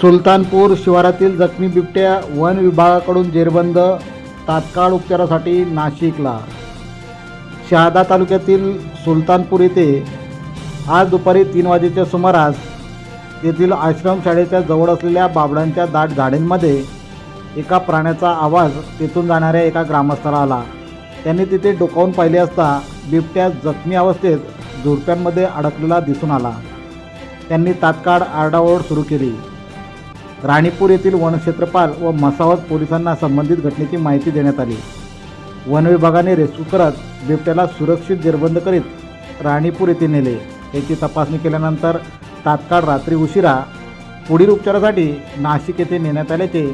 सुलतानपूर शिवारातील जखमी बिबट्या वन विभागाकडून जेरबंद तात्काळ उपचारासाठी नाशिकला. शहादा तालुक्यातील सुलतानपूर येथे आज दुपारी तीन वाजेच्या सुमारास येथील आश्रमशाळेच्या जवळ असलेल्या बाबडांच्या दाट झाडींमध्ये एका प्राण्याचा आवाज तेथून जाणाऱ्या एका ग्रामस्थाला आला. त्यांनी तिथे डोकावून पाहिले असता बिबट्या जखमी अवस्थेत झुडप्यांमध्ये अडकलेला दिसून आला. त्यांनी तात्काळ आरडाओरड सुरू केली. राणीपूर येथील वनक्षेत्रपाल व मसावत पोलिसांना संबंधित घटनेची माहिती देण्यात आली. वन विभागाने रेस्क्यू करत बिबट्याला सुरक्षित जेरबंद करीत राणीपूर येथे नेले. याची तपासणी केल्यानंतर तात्काळ रात्री उशिरा पुढील उपचारासाठी नाशिक येथे नेण्यात आल्याचे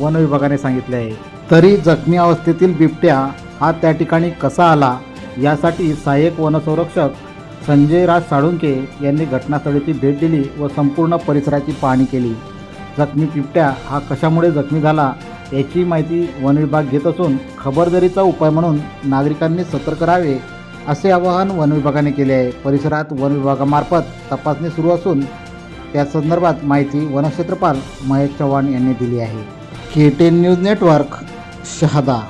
वन विभागाने सांगितले आहे. तरी जखमी अवस्थेतील बिबट्या हा त्या ठिकाणी कसा आला यासाठी सहाय्यक वनसंरक्षक संजय राज साळुंके यांनी घटनास्थळाची भेट दिली व संपूर्ण परिसराची पाहणी केली. जखमी बिबट्या हा कशामुळे जखमी झाला याची माहिती वन विभाग घेत असून खबरदारीचा उपाय म्हणून नागरिकांनी सतर्क राहावे असे आवाहन वन विभागाने केले आहे. परिसरात वन विभागामार्फत तपासणी सुरू असून त्या संदर्भात माहिती वनक्षेत्रपाल महेश चव्हाण यांनी दिली आहे. K ten news network Shahada.